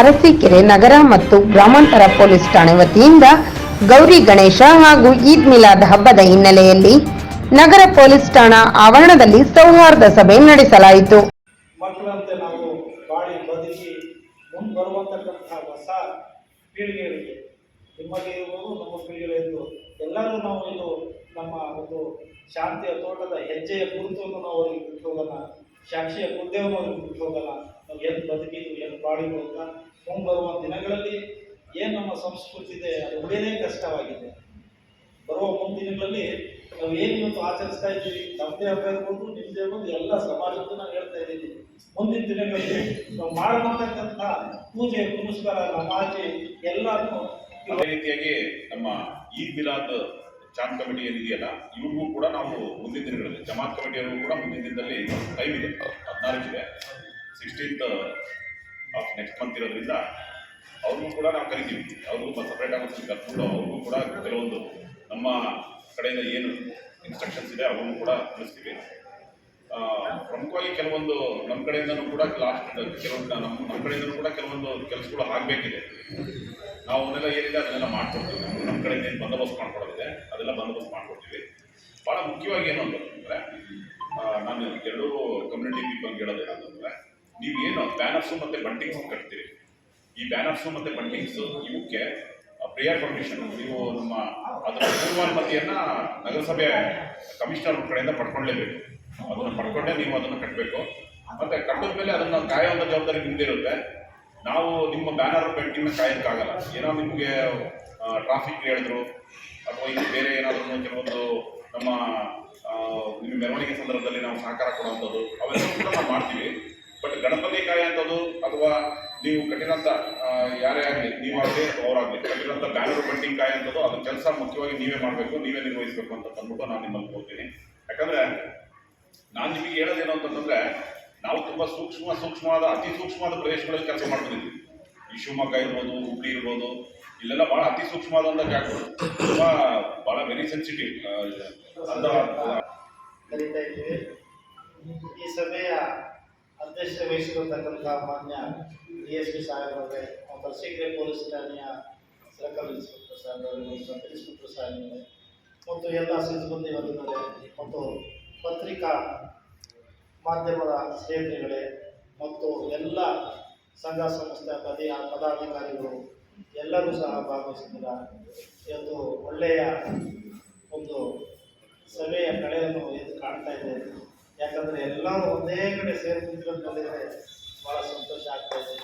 ಅರಸೀಕೆರೆ ನಗರ ಮತ್ತು ಗ್ರಾಮಾಂತರ ಪೊಲೀಸ್ ಠಾಣೆ ವತಿಯಿಂದ ಗೌರಿ ಗಣೇಶ ಹಾಗೂ ಈದ್ ಮಿಲಾದ್ ಹಬ್ಬದ ಹಿನ್ನೆಲೆಯಲ್ಲಿ ನಗರ ಪೊಲೀಸ್ ಠಾಣಾ ಆವರಣದಲ್ಲಿ ಸೌಹಾರ್ದ ಸಭೆ ನಡೆಸಲಾಯಿತು. ಮಕ್ಕಳಂತೆ ನಾವು ಬಾಳಿ ಬದುಕಿ ಮುಂದೆ ಬರುವಂತಕ್ಕಂಥ ಹೊಸ ಪೀಳಿಗೆಗಳಿಗೆ ನಿಮಗೆ ಇರ್ಬೋದು, ನಮ್ಮ ಪೀಳಿಗೆಗಳಿದ್ದು ಎಲ್ಲರೂ ನಾವು ಇದು ನಮ್ಮ ಒಂದು ಶಾಂತಿಯ ತೋಟದ ಹೆಜ್ಜೆಯ ಗುರುತನ್ನು ನಾವು ಅವರಿಗೆ ಬಿಟ್ಟು ಹೋಗೋಣ ಸಾಕ್ಷಿಯ ಹುದ್ದೆಯನ್ನು ಅವ್ರಿಗೆ ಹೋಗಲ್ಲ. ನಾವು ಏನು ಬದುಕಿದ್ವು ಏನು ಬಾಳಿದ್ವು ಅಂತ ಮುಂಬರುವ ಬರುವ ದಿನಗಳಲ್ಲಿ ಏನು ನಮ್ಮ ಸಂಸ್ಕೃತಿ ಇದೆ, ಅದು ಉಳಿಯೋದೇ ಕಷ್ಟವಾಗಿದೆ. ಬರುವ ಮುಂದಿನಗಳಲ್ಲಿ ನಾವು ಏನು ಇವತ್ತು ಆಚರಿಸ್ತಾ ಇದ್ದೀವಿ ನಮ್ಮದೇ ಹಬ್ಬ ಇರ್ಬೋದು ನಿಮ್ಮದೇ ಇರ್ಬೋದು ಎಲ್ಲ ಸಮಾಜಕ್ಕೂ ನಾನು ಹೇಳ್ತಾ ಇದ್ದೀವಿ ಮುಂದಿನ ದಿನಗಳಲ್ಲಿ ನಾವು ಮಾಡತಕ್ಕಂಥ ಪೂಜೆ, ಪುನಸ್ಕಾರ, ನಮಾಜೆ ಅದೇ ರೀತಿಯಾಗಿ ನಮ್ಮ ಈ ಮಿಲಾದ್ ಚಾಂದ್ ಕಮಿಟಿ ಏನಿದೆಯಲ್ಲ, ಇವ್ರಿಗೂ ಕೂಡ ನಾವು ಮುಂದಿನ ದಿನಗಳಲ್ಲಿ, ಜಮಾತ್ ಕಮಿಟಿಯವ್ರಿಗೂ ಕೂಡ ಮುಂದಿನ ದಿನದಲ್ಲಿ ಟೈಮ್ ಇದೆ ಹದಿನಾಲ್ಕಿದೆ ಸಿಕ್ಸ್ಟೀನ್ತ್ ಆಫ್ ನೆಕ್ಸ್ಟ್ ಮಂತ್ ಇರೋದ್ರಿಂದ ಅವ್ರಿಗೂ ಕೂಡ ನಾವು ಕರಿತೀವಿ. ಅವ್ರಿಗೂ ಸಪ್ರೇಟ್ ಆಗಿ ಕರ್ಕೊಂಡು ಅವ್ರಿಗೂ ಕೂಡ ಕೆಲವೊಂದು ನಮ್ಮ ಕಡೆಯಿಂದ ಏನು ಇನ್ಸ್ಟ್ರಕ್ಷನ್ಸ್ ಇದೆ ಅವನ್ನು ಕೂಡ ತಿಳಿಸ್ತೀವಿ. ಪ್ರಮುಖವಾಗಿ ಕೆಲವೊಂದು ನಮ್ಮ ಕಡೆಯಿಂದನೂ ಕೂಡ ಲಾಸ್ಟ್ ಕೆಲವೊಂದು, ನಮ್ಮ ನಮ್ಮ ಕಡೆಯಿಂದನೂ ಕೂಡ ಕೆಲವೊಂದು ಕೆಲಸಗಳು ಆಗಬೇಕಿದೆ. ನಾವು ಅವನ್ನೆಲ್ಲ ಏನಿದೆ ಅದನ್ನೆಲ್ಲ ಮಾಡ್ಕೊಡ್ತೀವಿ. ನಮ್ಮ ಕಡೆಯಿಂದ ಏನು ಬಂದೋಬಸ್ತ್ ಮಾಡ್ಕೊಡೋದಿದೆ ಅದೆಲ್ಲ ಬಂದೋಬಸ್ತ್ ಮಾಡ್ಕೊಡ್ತೀವಿ. ಭಾಳ ಮುಖ್ಯವಾಗಿ ಏನು ಅಂತಂದರೆ ನಾನು ಎರಡೂ ಕಮ್ಯುನಿಟಿ ಪೀಪಲ್ ಹೇಳೋದು ಏನಂತಂದರೆ ನೀವು ಏನು ಬ್ಯಾನರ್ಸು ಮತ್ತು ಬಂಟಿಂಗ್ಸ್ ಕಟ್ತೀರಿ? ಈ ಬ್ಯಾನರ್ಸು ಮತ್ತು ಬಂಟಿಂಗ್ಸು ಇವಕ್ಕೆ ಪ್ರಿಯರ್ ಪರ್ಮಿಷನ್ ನೀವು ನಮ್ಮ ಅದರ ಪೂರ್ವಾನುಮತಿಯನ್ನು ನಗರಸಭೆ ಕಮಿಷನರ್ ಕಡೆಯಿಂದ ಪಡ್ಕೊಳ್ಳೇಬೇಕು ಅದನ್ನು ಪಡ್ಕೊಂಡೇ ನೀವು ಅದನ್ನು ಕಟ್ಟಬೇಕು ಮತ್ತೆ ಕಟ್ಟಿದ ಮೇಲೆ ಅದನ್ನು ಕಾಯುವಂಥ ಜವಾಬ್ದಾರಿ ನಿಮ್ಮದೇ ಇರುತ್ತೆ ನಾವು ನಿಮ್ಮ ಬ್ಯಾನರ್ ಪೆಂಟಿಂಗ್ನ ಕಾಯೋಕ್ಕಾಗಲ್ಲ ಏನೋ ನಿಮಗೆ ಟ್ರಾಫಿಕ್ ಹೇಳಿದ್ರು. ಅಥವಾ ಇನ್ನು ಬೇರೆ ಏನಾದರೂ ಕೆಲವೊಂದು ನಮ್ಮ ನಿಮ್ಮ ಮೆರವಣಿಗೆ ಸಂದರ್ಭದಲ್ಲಿ ನಾವು ಸಹಕಾರ ಕೊಡುವಂಥದ್ದು, ಅವೆಲ್ಲ ಕೂಡ ನಾವು ಮಾಡ್ತೀವಿ. ಬಟ್ ಗಣಪತಿ ಕಾಯುವಂಥದ್ದು ಅಥವಾ ನೀವು ಕಟ್ಟಿರೋಂಥ ಯಾರೇ ಆಗಲಿ ನೀವಾಗಲಿ ಅವರಾಗಲಿ ಕಟ್ಟಿರೋಂಥ ಬ್ಯಾನರ್ ಪೆಂಟಿಂಗ್ ಕಾಯುವಂಥದ್ದು ಅದು ಕೆಲಸ ಮುಖ್ಯವಾಗಿ ನೀವೇ ಮಾಡಬೇಕು, ನೀವೇ ನಿರ್ವಹಿಸಬೇಕು ಅಂತ ಅಂದ್ಬಿಟ್ಟು ನಾನು ನಿಮ್ಮಲ್ಲಿ ಹೋಗ್ತೀನಿ ಯಾಕಂದರೆ ನಾನು ನಿಮಗೆ ಹೇಳೋದೇನು ಅಂತಂದ್ರೆ ನಾವು ತುಂಬಾ ಸೂಕ್ಷ್ಮ ಸೂಕ್ಷ್ಮವಾದ, ಅತಿ ಸೂಕ್ಷ್ಮವಾದ ಪ್ರದೇಶಗಳಲ್ಲಿ ಕೆಲಸ ಮಾಡ್ತಿದ್ದೀವಿ. ಶಿವಮೊಗ್ಗ ಇರ್ಬೋದು, ಹುಬ್ಳಿ ಇರ್ಬೋದು, ಇಲ್ಲೆಲ್ಲ ಬಹಳ ಅತಿ ಸೂಕ್ಷ್ಮವಾದಂಥ ಜಾಗಗಳು. ತುಂಬ ಬಹಳ ವೆರಿ ಸೆನ್ಸಿಟಿವ್ ಈ ಸಭೆಯ ಅಧ್ಯಕ್ಷ ವಹಿಸಿರತಕ್ಕಂಥ ಮಾನ್ಯ ಡಿ ಎಸ್ ಪಿ ಸಾಹೇಬರವರೇ ಮತ್ತು ಅರಸೀಕೆರೆ ಪೊಲೀಸ್ ಠಾಣೆಯ ಸರ್ಕಲ್ ಇನ್ಸ್ಪೆಕ್ಟರ್ ಸಾಹೇಬರವರೇ ಸಬ್ ಇನ್ಸ್ಪೆಕ್ಟರ್ ಸಾಹೇಬ್ ಮತ್ತು ಎಲ್ಲ ಸಿಬ್ಬಂದಿ ವರ್ಗಗಳೇ ಮತ್ತು ಪತ್ರಿಕಾ ಮಾಧ್ಯಮದ ಸ್ನೇಹಿತರುಗಳೇ, ಮತ್ತು ಎಲ್ಲ ಸಂಘ ಸಂಸ್ಥೆ ಪದಿ ಪದಾಧಿಕಾರಿಗಳು ಎಲ್ಲರೂ ಸಹ ಭಾಗವಹಿಸಿದ್ದೀರ ಎಂದು ಒಳ್ಳೆಯ ಒಂದು ಸಭೆಯ ಕಳೆಯನ್ನು ಎದ್ದು ಕಾಣ್ತಾ ಇದೆ. ಯಾಕಂದರೆ ಎಲ್ಲರೂ ಒಂದೇ ಕಡೆ ಸೇರಿ ಭಾಳ ಸಂತೋಷ ಆಗ್ತಾ ಇದೆ.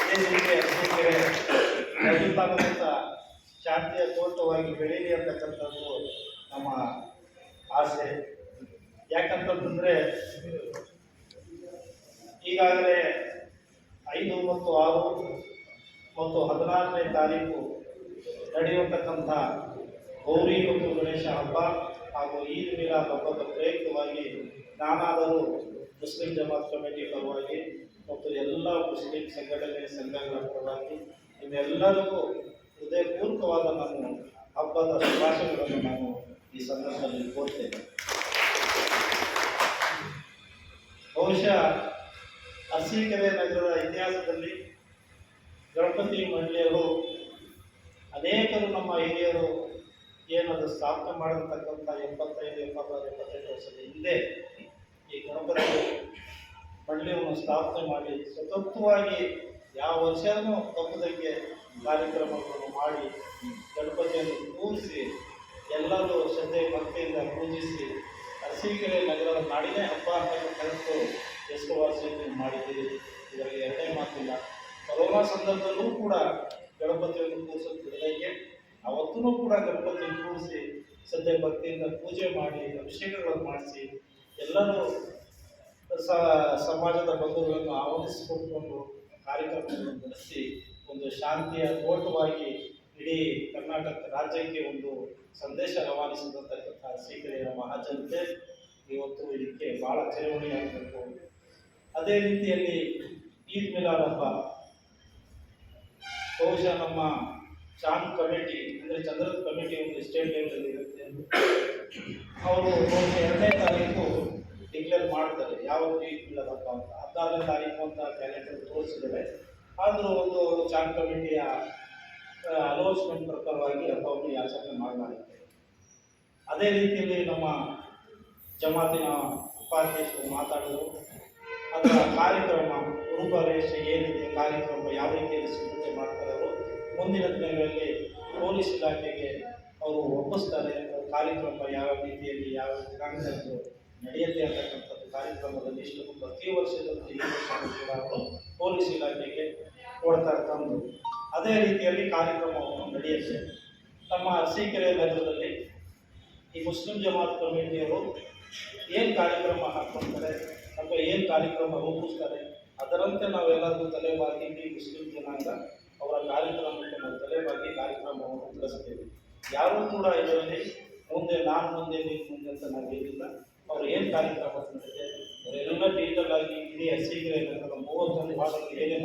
ಅದೇ ರೀತಿ ಅರಸೀಕೆರೆ ರೈತಾಂಗದಂಥ ಶಾಂತಿಯ ತೋಟವಾಗಿ ಬೆಳೀಲಿ ಅಂತಕ್ಕಂಥದ್ದು ನಮ್ಮ ಆಸೆ. ಯಾಕಂತಂದ್ರೆ ಮತ್ತು ಹದಿನಾರನೇ ತಾರೀಕು ನಡೆಯತಕ್ಕಂಥ ಗೌರಿ ಮತ್ತು ಗಣೇಶ ಹಬ್ಬ ಹಾಗೂ ಈದ್ ಮಿಲಾದ್ ಹಬ್ಬದ ಪ್ರಯುಕ್ತವಾಗಿ ನಾನಾದರೂ ಮುಸ್ಲಿಂ ಜಮಾತ್ ಕಮಿಟಿ ಪರವಾಗಿ ಮತ್ತು ಎಲ್ಲ ಮುಸ್ಲಿಂ ಸಂಘಟನೆ ಸಂಘಗಳ ಪರವಾಗಿ ನಿಮ್ಮೆಲ್ಲರಿಗೂ ಹೃದಯಪೂರ್ವಕವಾದ ನಾನು ಹಬ್ಬದ ಶುಭಾಶಯಗಳನ್ನು ನಾನು ಈ ಸಂದರ್ಭದಲ್ಲಿ ಕೋರ್ತೇನೆ ಬಹುಶಃ ಅರಸೀಕೆರೆ ನಗರದ ಇತಿಹಾಸದಲ್ಲಿ ಗಣಪತಿ ಮಹಿಳೆಯರು, ಅನೇಕರು ನಮ್ಮ ಹಿರಿಯರು ಏನದು ಸ್ಥಾಪನೆ ಮಾಡಿರ್ತಕ್ಕಂಥ ಎಪ್ಪತ್ತೈದು, ಎಪ್ಪತ್ತಾರು, ಎಪ್ಪತ್ತೆಂಟು ವರ್ಷದ ಹಿಂದೆ ಈ ಗಣಪತಿ ಮಂಡಳಿಯನ್ನು ಸ್ಥಾಪನೆ ಮಾಡಿ ಸ್ವತಂತ್ರವಾಗಿ ಯಾವ ವರ್ಷನೂ ತಪ್ಪದಂಗೆ ಕಾರ್ಯಕ್ರಮಗಳನ್ನು ಮಾಡಿ ಗಣಪತಿಯನ್ನು ಕೂರಿಸಿ ಎಲ್ಲರೂ ಶ್ರದ್ಧೆ, ಭಕ್ತಿಯಿಂದ ಪೂಜಿಸಿ ಅರಸೀಕೆರೆ ನಗರದ ನಾಡಿನೇ ಹಬ್ಬ ಅಂತ ಕರೆದು ವರ್ಷದಿಂದ ಮಾಡಿದ್ದೀರಿ. ಇದರಲ್ಲಿ ಎರಡನೇ ಮಾತಿಲ್ಲ. ಕೊರೋನಾ ಸಂದರ್ಭದಲ್ಲೂ ಕೂಡ ಗಣಪತಿಯನ್ನು ಕೂರಿಸೋದು ಬಿಡದಂಗೆ ಅವತ್ತೂ ಕೂಡ ಗಣಪತಿಯನ್ನು ಕೂರಿಸಿ, ಸದ್ಯ ಭಕ್ತಿಯಿಂದ ಪೂಜೆ ಮಾಡಿ, ಅಭಿಷೇಕಗಳನ್ನು ಮಾಡಿಸಿ, ಎಲ್ಲರೂ ಸಮಾಜದ ಬಂಧುಗಳನ್ನು ಆಹ್ವಾನಿಸಿಕೊಂಡು ಕಾರ್ಯಕ್ರಮವನ್ನು ನಡೆಸಿ, ಒಂದು ಶಾಂತಿಯ ತೋಟವಾಗಿ ಇಡೀ ಕರ್ನಾಟಕ ರಾಜ್ಯಕ್ಕೆ ಒಂದು ಸಂದೇಶ ರವಾನಿಸಿದಂತಕ್ಕಂಥ ಸೀಕರೆಯ ಮಹಾಜನತೆ ಇವತ್ತು ಇದಕ್ಕೆ ಭಾಳ ಚಳವಳಿಯಾಗಬೇಕು. ಅದೇ ರೀತಿಯಲ್ಲಿ ಈದ್ ಮಿಲಾದ್ ಹಬ್ಬ ಬಹುಶಃ ನಮ್ಮ ಚಾಂದ್ ಕಮಿಟಿ, ಅಂದರೆ ಚಂದ್ರದ ಕಮಿಟಿ ಒಂದು ಸ್ಟೇಟ್ ಲೆವೆಲಲ್ಲಿ ಇರುತ್ತೆ ಅವರು ಬಹುಶಃ ಎರಡನೇ ತಾರೀಕು ಡಿಕ್ಲೇರ್ ಮಾಡ್ತಾರೆ. ಯಾವ ಈದ್ ಇಲ್ಲದಪ್ಪ ಅಂತ. ಹದಿನಾರನೇ ತಾರೀಕು ಅಂತ ಕ್ಯಾಲೆಂಡರ್ ತೋರಿಸಿದ್ದಾರೆ. ಆದರೂ ಒಂದು ಚಾಂದ್ ಕಮಿಟಿಯ ಅನೌನ್ಸ್ಮೆಂಟ್ ಪ್ರಕಾರವಾಗಿ ಹಬ್ಬವನ್ನು ಆಚರಣೆ ಮಾಡಲಾಗುತ್ತೆ. ಅದೇ ರೀತಿಯಲ್ಲಿ ನಮ್ಮ ಜಮಾತಿನ ಉಪಾಧ್ಯಕ್ಷರು ಮಾತಾಡೋದು ಅದರ ಕಾರ್ಯಕ್ರಮ ರೂಪರೇಷೆ ಏನಿದೆ, ಕಾರ್ಯಕ್ರಮ ಯಾವ ರೀತಿಯಲ್ಲಿ ಸಿದ್ಧತೆ ಮಾಡ್ತಾರೆ ಅವರು ಮುಂದಿನ ದಿನಗಳಲ್ಲಿ ಪೊಲೀಸ್ ಇಲಾಖೆಗೆ ಅವರು ಒಪ್ಪಿಸ್ತಾರೆ. ಕಾರ್ಯಕ್ರಮ ಯಾವ ರೀತಿಯಲ್ಲಿ, ಯಾವ ದಿನಾಂಕದಂದು ನಡೆಯುತ್ತೆ ಅಂತಕ್ಕಂಥದ್ದು ಕಾರ್ಯಕ್ರಮದಲ್ಲಿ ಇಷ್ಟು ಪ್ರತಿ ವರ್ಷದಂತೆ ಈ ವರ್ಷ ಅವರು ಪೊಲೀಸ್ ಇಲಾಖೆಗೆ ಕೊಡ್ತಾ ತಂದು ಅದೇ ರೀತಿಯಲ್ಲಿ ಕಾರ್ಯಕ್ರಮವನ್ನು ನಡೆಯುತ್ತೆ. ನಮ್ಮ ಅರಸೀಕೆರೆ ನಗರದಲ್ಲಿ ಈ ಮುಸ್ಲಿಂ ಜಮಾತ್ ಕಮಿಟಿಯವರು ಏನು ಕಾರ್ಯಕ್ರಮ ಹಾಕ್ಕೊಳ್ತಾರೆ ಅಥವಾ ಏನು ಕಾರ್ಯಕ್ರಮ ರೂಪಿಸ್ತಾರೆ, ಅದರಂತೆ ನಾವೆಲ್ಲರೂ ತಲೆಬಾಗಿ ಮುಸ್ಲಿಂ ಜನಾಂಗ ಅವರ ಕಾರ್ಯಕ್ರಮಕ್ಕೆ ನಾವು ತಲೆಬಾಗಿ ಕಾರ್ಯಕ್ರಮವನ್ನು ನಡೆಸ್ತೇವೆ ಯಾರೂ ಕೂಡ ಇದರಲ್ಲಿ ಮುಂದೆ ನಾನು ಮುಂದೆ ನೀನು ಮುಂದೆ ಅಂತ ನಾವು ಅವ್ರು ಏನು ಕಾರ್ಯಕ್ರಮ ನಡೆಸಿದೆ ಅವರೆಲ್ಲ ಎಲ್ಲರೂ ಆಗಿ ಇಡೀ ಹಸಿಗೆ ಮೂವತ್ತೊಂದು ಭಾಗಕ್ಕೆ ಏನೇನು